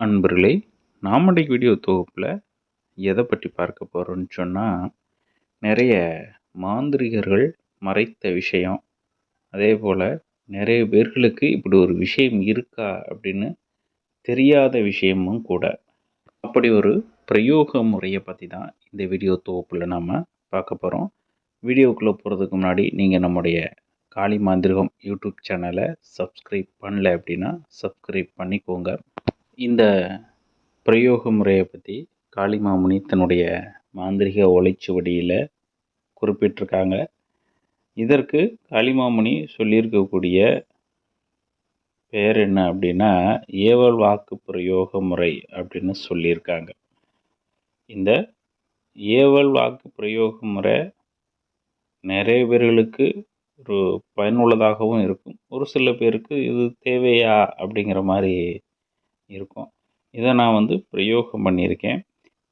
அன்பர்களே நாம் இன்றைக்கு வீடியோ தொகுப்பில் எதை பற்றி பார்க்க போகிறோன்னு சொன்னால் நிறைய மாந்திரிகர்கள் மறைத்த விஷயம். அதே போல் நிறைய பேர்களுக்கு இப்படி ஒரு விஷயம் இருக்கா அப்படின்னு தெரியாத விஷயமும் கூட. அப்படி ஒரு பிரயோக முறையை பற்றி தான் இந்த வீடியோ தொகுப்பில் நாம் பார்க்க போகிறோம் வீடியோக்குள்ளே போகிறதுக்கு முன்னாடி நீங்கள் நம்முடைய காளி மாந்திரிகம் யூடியூப் சேனலை சப்ஸ்கிரைப் பண்ணல அப்படின்னா சப்ஸ்கிரைப் பண்ணிக்கோங்க. இந்த பிரயோக முறையை பற்றி காளிமாமுனி தன்னுடைய மாந்திரிக ஓலைச்சுவடியில் குறிப்பிட்டிருக்காங்க. இதற்கு காளிமாமுனி சொல்லியிருக்கக்கூடிய பெயர் என்ன அப்படின்னா ஏவல் வாக்கு பிரயோக முறை அப்படின்னு சொல்லியிருக்காங்க. இந்த ஏவல் வாக்கு பிரயோக முறை நிறைய பேர்களுக்கு ஒரு பயனுள்ளதாகவும் இருக்கும். ஒரு சில பேருக்கு இது தேவையா அப்படிங்கிற மாதிரி இருக்கும். இதை நான் வந்து பிரயோகம் பண்ணியிருக்கேன்.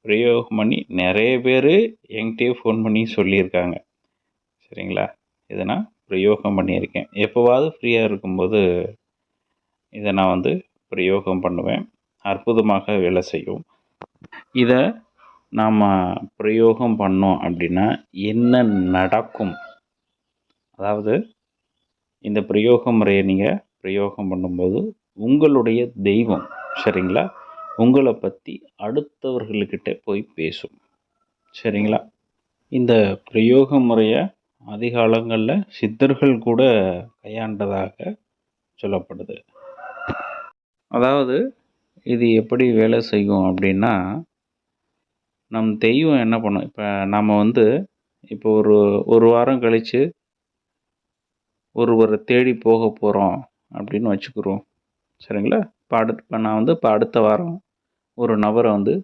பிரயோகம் பண்ணி நிறைய பேர் என்கிட்டயே ஃபோன் பண்ணி சொல்லியிருக்காங்க. சரிங்களா? இதை நான் பிரயோகம் பண்ணியிருக்கேன். எப்போவாவது ஃப்ரீயாக இருக்கும்போது இதை நான் வந்து பிரயோகம் பண்ணுவேன். அற்புதமாக வேலை செய்யும். இதை நாம் பிரயோகம் பண்ணோம் அப்படின்னா என்ன நடக்கும்? அதாவது இந்த பிரயோக முறையை நீங்கள் பிரயோகம் பண்ணும்போது உங்களுடைய தெய்வம் சரிங்களா? உங்களை பற்றி அடுத்தவர்கள்கிட்ட போய் பேசும். சரிங்களா? இந்த பிரயோக முறையை அதிகாலங்களில் சித்தர்கள் கூட கையாண்டதாக சொல்லப்படுது. அதாவது இது எப்படி வேலை செய்யும் அப்படின்னா நம் தெய்வம் என்ன பண்ணும் இப்போ நம்ம வந்து இப்போ ஒரு ஒரு வாரம் கழித்து ஒருவரை தேடி போக போகிறோம் அப்படின்னு வச்சுக்கிறோம். சரிங்களா? பாடு இப்போ நான் வந்து இப்போ அடுத்த வாரம் ஒரு நபரை வந்து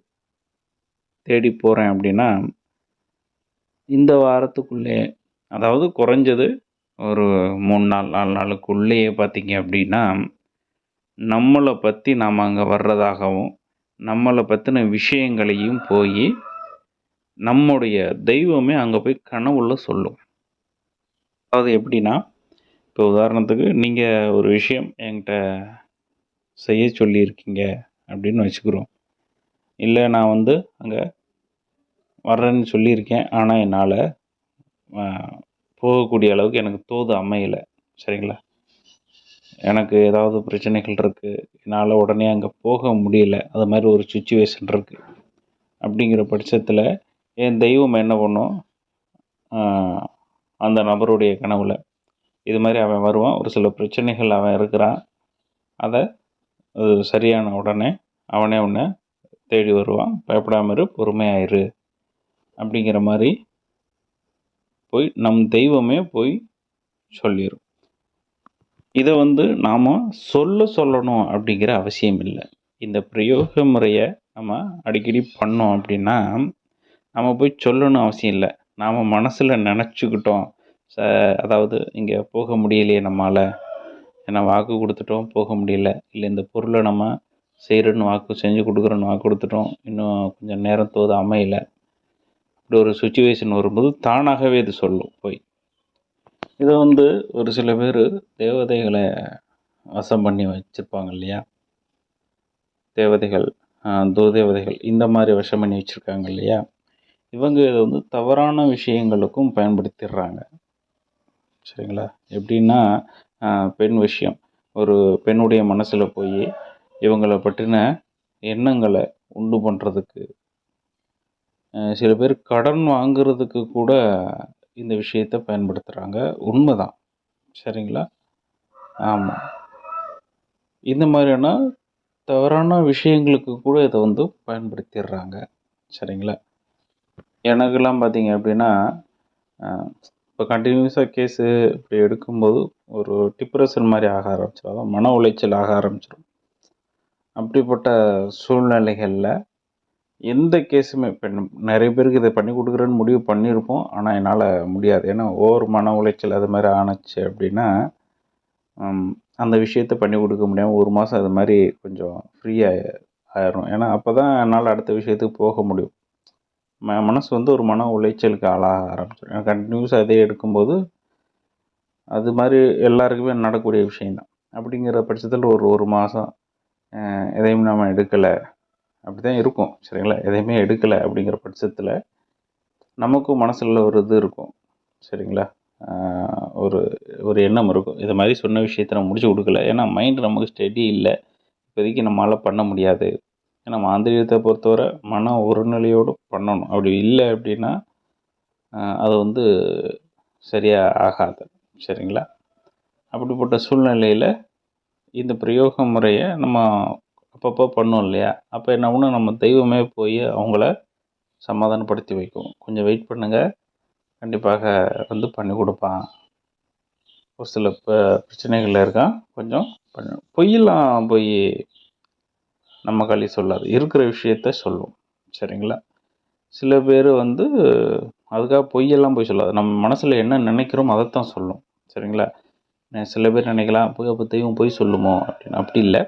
தேடி போகிறேன் அப்படின்னா இந்த வாரத்துக்குள்ளே அதாவது குறைஞ்சது ஒரு மூணு நாள் நாலு நாளுக்குள்ளேயே பார்த்தீங்க அப்படின்னா நம்மளை பற்றி நாம் அங்கே வர்றதாகவும் நம்மளை பற்றின விஷயங்களையும் போய் நம்முடைய தெய்வமே அங்கே போய் கனவுள்ள சொல்லும். அதாவது எப்படின்னா இப்போ உதாரணத்துக்கு நீங்கள் ஒரு விஷயம் என்கிட்ட செய்ய சொல்லியிருக்கீங்க அப்படின்னு வச்சுக்கிறோம். இல்லை நான் வந்து அங்கே வர்றேன்னு சொல்லியிருக்கேன். ஆனால் என்னால் போகக்கூடிய அளவுக்கு எனக்கு தோது அமையலை. சரிங்களா? எனக்கு ஏதாவது பிரச்சனைகள் இருக்குது என்னால் உடனே அங்கே போக முடியல. அது மாதிரி ஒரு சுச்சுவேஷன் இருக்குது அப்படிங்கிற பட்சத்தில் என் தெய்வம் என்ன பண்ணும்? அந்த நபருடைய கனவில். இது மாதிரி அவன் வருவான். ஒரு சில பிரச்சனைகள் அவன் இருக்கிறான். அதை சரியான உடனே அவனே உன்னை தேடி வருவான். பயப்படாமல் இரு பொறுமையாயிரு. அப்படிங்கிற மாதிரி போய் நம் தெய்வமே போய் சொல்லிடும் இதை வந்து நாம் சொல்ல சொல்லணும் அப்படிங்கிற அவசியம் இல்லை. இந்த பிரயோக முறையை நம்ம அடிக்கடி பண்ணோம் அப்படின்னா நம்ம போய் சொல்லணும் அவசியம் இல்லை. நாம் மனசில் நினச்சிக்கிட்டோம். ச அதாவது இங்கே போக முடியலையே நம்மளால் ஏன்னா வாக்கு கொடுத்துட்டோம் போக முடியல. இல்லை இந்த பொருளை நம்ம செய்கிறோன்னு வாக்கு செஞ்சு கொடுக்குறோன்னு வாக்கு கொடுத்துட்டோம். இன்னும் கொஞ்சம் நேரம் தோது அமையலை. இப்படி ஒரு சுச்சுவேஷன் வரும்போது தானாகவே இது சொல்லும் போய். இதை வந்து ஒரு சில பேர் தேவதைகளை வசம் பண்ணி வச்சுருப்பாங்க இல்லையா? தேவதைகள் தூதேவதைகள் இந்த மாதிரி வசம் பண்ணி வச்சுருக்காங்க இல்லையா? இவங்க இதை வந்து தவறான விஷயங்களுக்கும் பயன்படுத்திடுறாங்க. சரிங்களா? எப்படின்னா பெண் விஷயம். ஒரு பெண்ணுடைய மனசில் போய் இவங்களை பற்றின எண்ணங்களை உண்டு பண்ணுறதுக்கு சில பேர் கடன் வாங்குறதுக்கு கூட இந்த விஷயத்தை பயன்படுத்துகிறாங்க உண்மைதான். சரிங்களா? ஆமாம் இந்த மாதிரியான தவறான விஷயங்களுக்கு கூட இதை வந்து பயன்படுத்திடுறாங்க. சரிங்களா? எனக்கெல்லாம் பார்த்தீங்க அப்படின்னா இப்போ கண்டினியூஸாக கேஸு இப்படி எடுக்கும்போது ஒரு டிப்ரெஷன் மாதிரி ஆக ஆரம்பிச்சிடும் அதான் மன உளைச்சல் ஆக ஆரம்பிச்சிடும் அப்படிப்பட்ட சூழ்நிலைகளில் எந்த கேஸுமே இப்போ நிறைய பேருக்கு இதை பண்ணி கொடுக்குறேன்னு முடிவு பண்ணியிருப்போம். ஆனால் என்னால் முடியாது. ஏன்னா ஓவர் மன உளைச்சல் அது மாதிரி ஆணுச்சு அப்படின்னா அந்த விஷயத்த பண்ணி கொடுக்க முடியாமல் ஒரு மாதம் அது மாதிரி கொஞ்சம் ஃப்ரீயாக ஆயிரும். ஏன்னா அப்போ தான் என்னால் அடுத்த விஷயத்துக்கு போக முடியும். ம மனசு வந்து ஒரு மன உளைச்சலுக்கு ஆளாக ஆரம்பிச்சிடும் கண்டினியூஸாக அதே எடுக்கும்போது அது மாதிரி எல்லாருக்குமே நடக்கக்கூடிய விஷயந்தான் அப்படிங்கிற பட்சத்தில் ஒரு ஒரு மாதம் எதையும் நம்ம எடுக்கலை. அப்படி தான் இருக்கும் சரிங்களா? எதையுமே எடுக்கலை அப்படிங்கிற பட்சத்தில் நமக்கும் மனசில் ஒரு இது இருக்கும் சரிங்களா? ஒரு ஒரு எண்ணம் இருக்கும். இது மாதிரி சொன்ன விஷயத்தை நம்ம முடிச்சு கொடுக்கல. ஏன்னா மைண்ட் நமக்கு ஸ்டெடி இல்லை. இப்போதைக்கு நம்மளால் பண்ண முடியாது. ஏன்னா மாந்திரீகத்தை பொறுத்தவரை மன ஒருநிலையோடு பண்ணணும். அப்படி இல்லை அப்படின்னா அது வந்து சரியாக ஆகாது. சரிங்களா? அப்படிப்பட்ட சூழ்நிலையில் இந்த பிரயோக முறையை நம்ம அப்பப்போ பண்ணோம் இல்லையா? அப்போ என்ன ஒன்று நம்ம தெய்வமே போய் அவங்கள சமாதானப்படுத்தி வைக்கும். கொஞ்சம் வெயிட் பண்ணுங்கள் கண்டிப்பாக வந்து பண்ணி கொடுப்பான். ஒரு சில இப்போ பிரச்சனைகளில் இருக்கான். கொஞ்சம் பண்ண. பொய்யெல்லாம் போய் நம்ம களி சொல்லாது. இருக்கிற விஷயத்த சொல்லும். சரிங்களா? சில பேர் வந்து அதுக்காக பொய்யெல்லாம் போய் சொல்லாது. நம்ம மனசில் என்ன நினைக்கிறோமோ அதைத்தான் சொல்லும். சரிங்களா? சில பேர் நினைக்கலாம் போய் அப்போ தெய்வம் போய் சொல்லுமோ? அப்படின்னு. அப்படி இல்லை.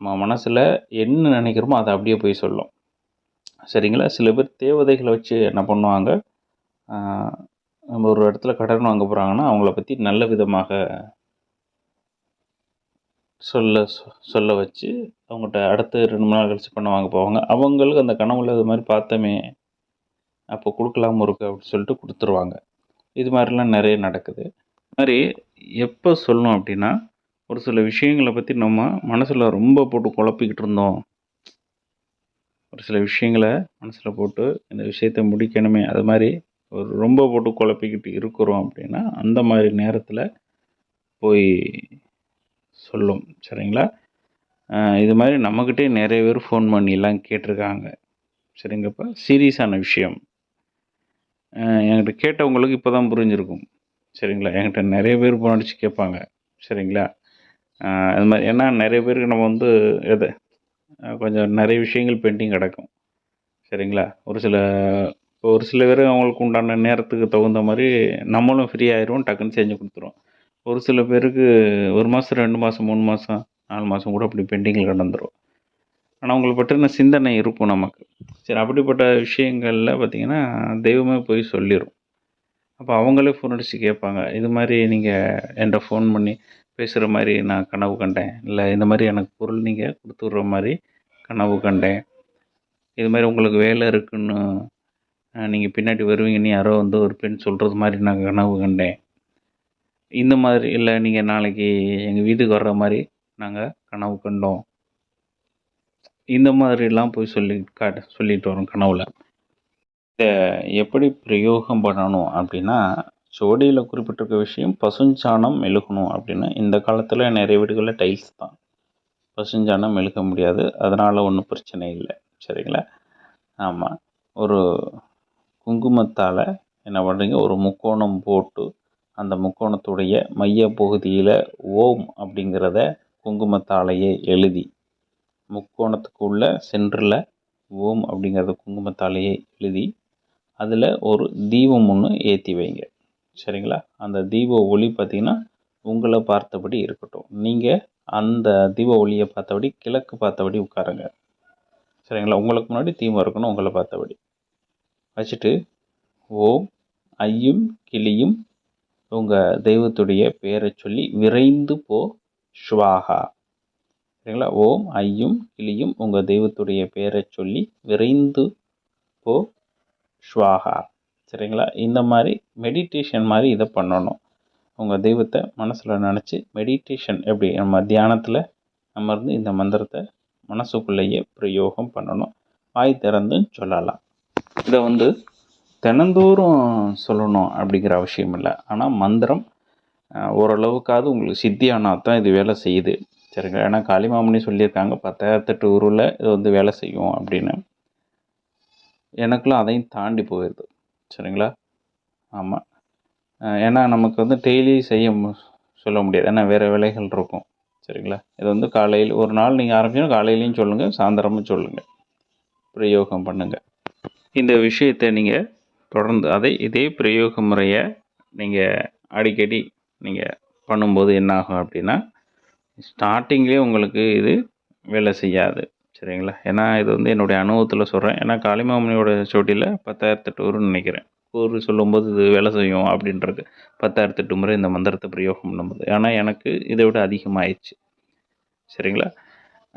நம்ம மனசில் என்ன நினைக்கிறோமோ அதை அப்படியே போய் சொல்லும். சரிங்களா? சில பேர் தேவதைகளை வச்சு என்ன பண்ணுவாங்க நம்ம ஒரு இடத்துல கடன் வாங்க போகிறாங்கன்னா அவங்கள பற்றி நல்ல விதமாக சொல்ல சொ- சொல்ல வச்சு அவங்ககிட்ட அடுத்து ரெண்டு மூணு நாள் கழிச்சு பண்ண வாங்க போவாங்க. அவங்களுக்கு அந்த கனவுல இது மாதிரி பார்த்தோமே அப்போ கொடுக்கலாம இருக்கு அப்படின்னு சொல்லிட்டு கொடுத்துருவாங்க. இது மாதிரிலாம் நிறைய நடக்குது. இது மாதிரி எப்போ சொல்லணும் அப்படின்னா ஒரு சில விஷயங்களை பற்றி நம்ம மனசில் ரொம்ப போட்டு குழப்பிக்கிட்டு இருந்தோம். ஒரு சில விஷயங்களை மனசில் போட்டு இந்த விஷயத்தை முடிக்கணுமே அது மாதிரி ஒரு ரொம்ப போட்டு குழப்பிக்கிட்டு இருக்கிறோம் அப்படின்னா அந்த மாதிரி நேரத்தில் போய் சொல்லும் சரிங்களா? இது மாதிரி நம்மக்கிட்டே நிறைய பேர் ஃபோன் பண்ணிலாம் கேட்டிருக்காங்க. சரிங்கப்பா? சீரியஸான விஷயம். என்கிட்ட கேட்டவங்களுக்கு இப்போ தான் புரிஞ்சிருக்கும். சரிங்களா? என்கிட்ட நிறைய பேர் ஃபோன் அடித்து கேட்பாங்க. சரிங்களா? அது மாதிரி ஏன்னா நிறைய பேருக்கு நம்ம வந்து எதை கொஞ்சம் நிறைய விஷயங்கள் பெண்டிங் கிடக்கும். சரிங்களா? ஒரு சில இப்போ ஒரு சில பேர் அவங்களுக்கு உண்டான நேரத்துக்கு தகுந்த மாதிரி நம்மளும் ஃப்ரீ ஆயிடுவோம் டக்குன்னு செஞ்சு கொடுத்துருவோம். ஒரு சில பேருக்கு ஒரு மாதம் ரெண்டு மாதம் மூணு மாதம் நாலு மாதம் கூட அப்படி பெண்டிங்கில் கிடந்துரும் ஆனால் அவங்களை பற்றின சிந்தனை இருக்கும் நமக்கு. சரி அப்படிப்பட்ட விஷயங்களில் பார்த்தீங்கன்னா தெய்வமே போய் சொல்லிடும் அப்போ அவங்களே ஃபோன் அடித்து கேட்பாங்க. இது மாதிரி நீங்கள் என்கிட்ட ஃபோன் பண்ணி பேசுகிற மாதிரி நான் கனவு கண்டேன். இல்லை இந்த மாதிரி எனக்கு பொருள் நீங்கள் கொடுத்து விட்ற மாதிரி கனவு கண்டேன். இது மாதிரி உங்களுக்கு வேலை இருக்குன்னு நீங்கள் பின்னாடி வருவீங்கன்னு யாரோ வந்து ஒரு பெண் சொல்கிறது மாதிரி நான் கனவு கண்டேன். இந்த மாதிரி இல்லை நீங்கள் நாளைக்கு எங்கள் வீட்டுக்கு வர்ற மாதிரி நாங்கள் கனவு கண்டோம். இந்த மாதிரிலாம் போய் சொல்லி காட்டு சொல்லிட்டு வரோம் கனவுல. இதை எப்படி பிரயோகம் பண்ணணும் அப்படின்னா சுவடியில் குறிப்பிட்டிருக்க விஷயம் பசுஞ்சாணம் மெழுகணும் அப்படின்னு இந்த காலத்தில் நிறைய வீடுகளில் டைல்ஸ் தான். பசுஞ்சாணம் மெழுக முடியாது அதனால் ஒன்றும் பிரச்சனை இல்லை. சரிங்களா? ஆமாம் ஒரு குங்குமத்தால் என்ன பண்ணுறீங்க ஒரு முக்கோணம் போட்டு அந்த முக்கோணத்துடைய மைய பகுதியில் ஓம் அப்படிங்கிறத குங்குமத்தாலேயே எழுதி முக்கோணத்துக்குள்ள சென்டரில் ஓம் அப்படிங்கிறத குங்குமத்தாலேயே எழுதி அதில் ஒரு தீபம் ஒன்று ஏற்றி வைங்க. சரிங்களா? அந்த தீப ஒளி பார்த்திங்கன்னா உங்களை பார்த்தபடி இருக்கட்டும். நீங்கள் அந்த தீப ஒளியை பார்த்தபடி கிழக்கு பார்த்தபடி உட்காருங்க. சரிங்களா? உங்களுக்கு முன்னாடி தீபம் இருக்கணும் உங்களை பார்த்தபடி. வச்சுட்டு ஓம் ஐயும் கிளியும் உங்கள் தெய்வத்துடைய பெயரை சொல்லி விரைந்து போ ஸ்வாகா சரிங்களா? ஓம் ஐயும் கிளியும் உங்கள் தெய்வத்துடைய பெயரை சொல்லி விரைந்து போ ஸ்வாகா சரிங்களா? இந்த மாதிரி மெடிடேஷன் மாதிரி இதை பண்ணணும். உங்கள் தெய்வத்தை மனசில் நினச்சி மெடிடேஷன் எப்படி? நம்ம தியானத்தில் நம்ம இருந்து இந்த மந்திரத்தை மனசுக்குள்ளேயே பிரயோகம் பண்ணணும். வாய் திறந்து சொல்லலாம். இதை வந்து தினந்தோறும் சொல்லணும் அப்படிங்கிற அவசியம் இல்லை. ஆனால் மந்திரம் ஓரளவுக்காவது உங்களுக்கு சித்தியானா தான் இது வேலை செய்யுது. சரிங்களா? ஏன்னா காளிமாமணி சொல்லியிருக்காங்க பத்தாயிரத்தெட்டு ஊரில் இது வந்து வேலை செய்யும் அப்படின்னு. எனக்குலாம் அதையும் தாண்டி போயிடுது சரிங்களா? ஆமாம் ஏன்னா நமக்கு வந்து டெய்லி செய்ய மு- சொல்ல முடியாது. ஏன்னா வேறு வேலைகள் இருக்கும். சரிங்களா? இது வந்து காலையில் ஒரு நாள் நீங்கள் ஆரம்பிச்சோன்னா காலையிலையும் சொல்லுங்கள் சாயந்தரமும் சொல்லுங்கள் பிரயோகம் பண்ணுங்கள் இந்த விஷயத்தை நீங்கள் தொடர்ந்து அதை இதே பிரயோக முறையை நீங்கள் அடிக்கடி நீங்கள் பண்ணும்போது என்ன ஆகும் அப்படின்னா ஸ்டார்டிங்லேயே உங்களுக்கு இது வேலை செய்யாது. சரிங்களா? ஏன்னா இது வந்து என்னுடைய அனுபவத்தில் சொல்கிறேன் ஏன்னா காளிமாமணியோட சோட்டியில் பத்தாயிரத்து வரும்னு நினைக்கிறேன். ஒரு சொல்லும்போது இது வேலை செய்யும் அப்படின்றது. பத்தாயிரத்தெட்டு முறை இந்த மந்திரத்தை பிரயோகம் பண்ணும்போது. ஆனால் எனக்கு இதை விட அதிகமாகிடுச்சு சரிங்களா?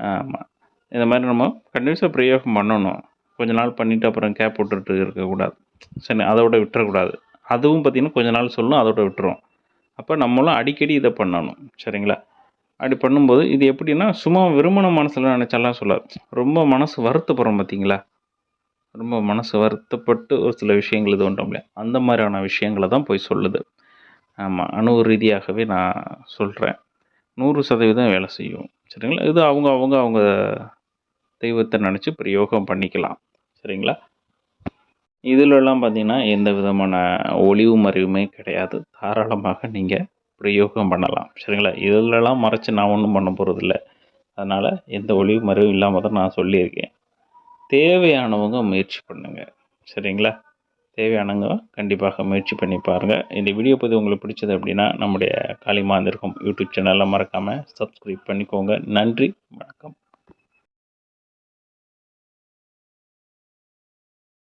ஆமாம் இந்த மாதிரி நம்ம கண்டினியூஸாக பிரயோகம் பண்ணணும். கொஞ்ச நாள் பண்ணிவிட்டு அப்புறம் கேப் விட்டுட்டு இருக்கக்கூடாது. சரி அதோட விட்டுறக்கூடாது. அதுவும் பார்த்திங்கன்னா கொஞ்ச நாள் சொல்லும் அதோட விட்டுரும் அப்போ நம்மளும் அடிக்கடி இதை பண்ணணும். சரிங்களா? அப்படி பண்ணும்போது இது எப்படின்னா சும்மா விரும்பின மனசில் நினச்சாலாம் சொல்லாது. ரொம்ப மனசு வருத்தப்படுறோம் பார்த்தீங்களா? ரொம்ப மனசு வருத்தப்பட்டு ஒரு சில விஷயங்கள் இது ஒன்றும் இல்லையா? அந்த மாதிரியான விஷயங்களை தான் போய் சொல்லுது. ஆமாம் அணு ரீதியாகவே நான் சொல்கிறேன் நூறு சதவீதம் வேலை செய்யும். சரிங்களா? இது அவங்க அவங்க அவங்க தெய்வத்தை நினச்சி பிரயோகம் பண்ணிக்கலாம். சரிங்களா? இதிலெல்லாம் பார்த்தீங்கன்னா எந்த விதமான ஒளிவு மறைவுமே கிடையாது. தாராளமாக நீங்கள் பிரயோகம் பண்ணலாம். சரிங்களா? இதிலெல்லாம் மறைச்சி நான் ஒன்றும் பண்ண போகிறதில்ல அதனால் எந்த ஒளிவு மறைவும் இல்லாமல் தான் நான் சொல்லியிருக்கேன். தேவையானவங்க முயற்சி பண்ணுங்கள் சரிங்களா? தேவையானவங்க கண்டிப்பாக முயற்சி பண்ணி பாருங்கள் இந்த வீடியோ பற்றி உங்களுக்கு பிடிச்சது அப்படின்னா நம்முடைய காளிமாந்திருக்கும் யூடியூப் சேனலில் மறக்காமல் சப்ஸ்கிரைப் பண்ணிக்கோங்க. நன்றி. வணக்கம்.